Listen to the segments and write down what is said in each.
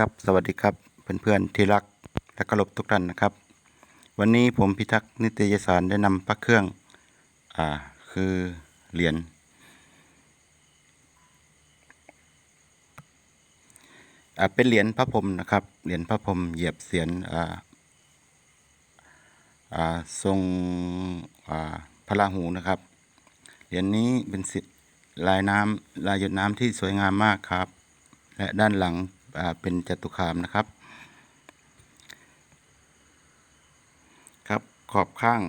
ครับสวัสดีครับเพื่อนๆที่รักและเคารพทุกท่านนะครับ วันนี้ผมพิทักษ์นิตยสารได้นำพระเครื่องอ่าคือเหรียญอ่าเป็นเหรียญพระพรมนะครับเหรียญพระพรมเหยียบเสียนอ่าอ่าทรงอ่าพระราหูนะครับเหรียญนี้เป็นสิลายน้ำลายหยดน้ำที่สวยงามมากครับ และด้านหลัง เป็นจตุคามนะครับ ครับขอบข้าง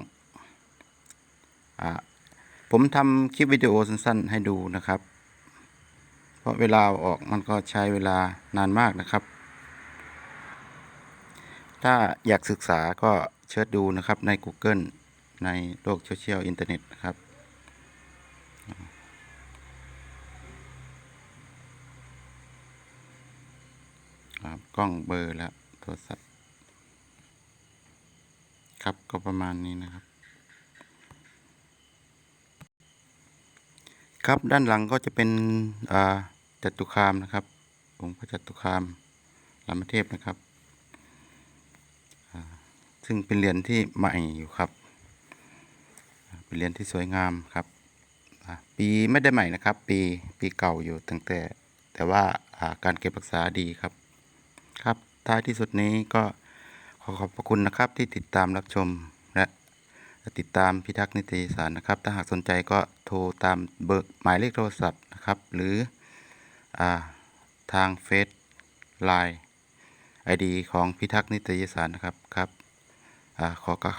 ผมทำคลิปวิดีโอสั้นๆ ให้ดูนะครับ เพราะเวลาอาออกมันก็ใช้เวลานานมากนะครับ ถ้าอยากศึกษาก็เชิญดูนะครับใน Google ในโลกโซเชียลอินเทอร์เน็ตนะครับ ครับกล้องเบอร์แล้วโทรศัพท์ครับก็ประมาณนี้นะครับ ครับด้านหลังก็จะเป็นอ่าจตุคามนะครับองค์พระจัตุคามรามเทพนะครับซึ่งเป็นเหรียญที่ใหม่อยู่ครับ เป็นเหรียญที่สวยงามครับปีไม่ได้ใหม่นะครับ ปีปีเก่าอยู่ตั้งแต่ แต่ว่าอ่าการเก็บรักษาดีครับ ครับท้ายที่สุดนี้ก็ขอขอบพระคุณนะครับที่ติดตามรับชมและติดตามพิทักษ์นิตยสารนะครับ ถ้าหากสนใจก็โทรตามเบอร์หมายเลขโทรศัพท์นะครับ หรืออทางเฟซไลน์ไอดีของพิทักษ์นิตยสารนะครับครับอขอกล่าว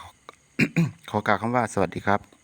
ขอกล่าวคำว่าสวัสดีครับ